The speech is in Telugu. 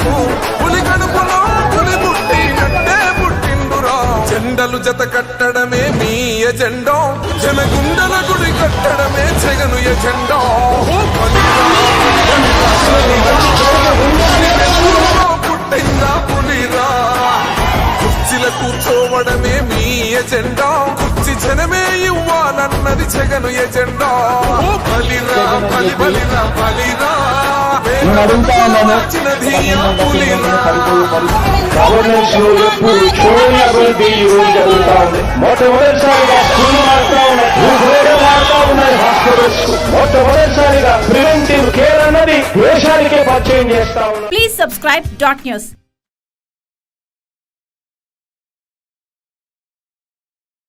గడపకు పులి గడపలో పులి పుట్టినట్టే పుట్టిండురా జెండలు జత కట్టడమే మీ ఎజెండా. జనగుండల గుడి కట్టడమే జగను ఎజెండో. పుట్టిందా పులిరా? కుర్చీల కూర్చోవడమే మీ ఎజెండా. కుర్చీ జనమే ఇవ్వాలన్నది జగను ఎజెండా. బలిరా బలి బలిరా బలిరా అడుగుతా ఉన్నాను. చిన్నది పులిరా గవర్నెన్స్లో ఎప్పుడు చూడని అభివృద్ధి ఈ రోజు జరుగుతా ఉంది మొట్టమొదటిసారిగా స్కూల్ మారుతా ఉన్నాయి భూగోళం మారుతా ఉన్నాయి హాస్పిటల్స్ మొట్టమొదటిసారిగా ప్రివెంటివ్ కేర్ అన్నది దేశానికే పరిచయం చేస్తా ఉన్నారు Please subscribe dot news.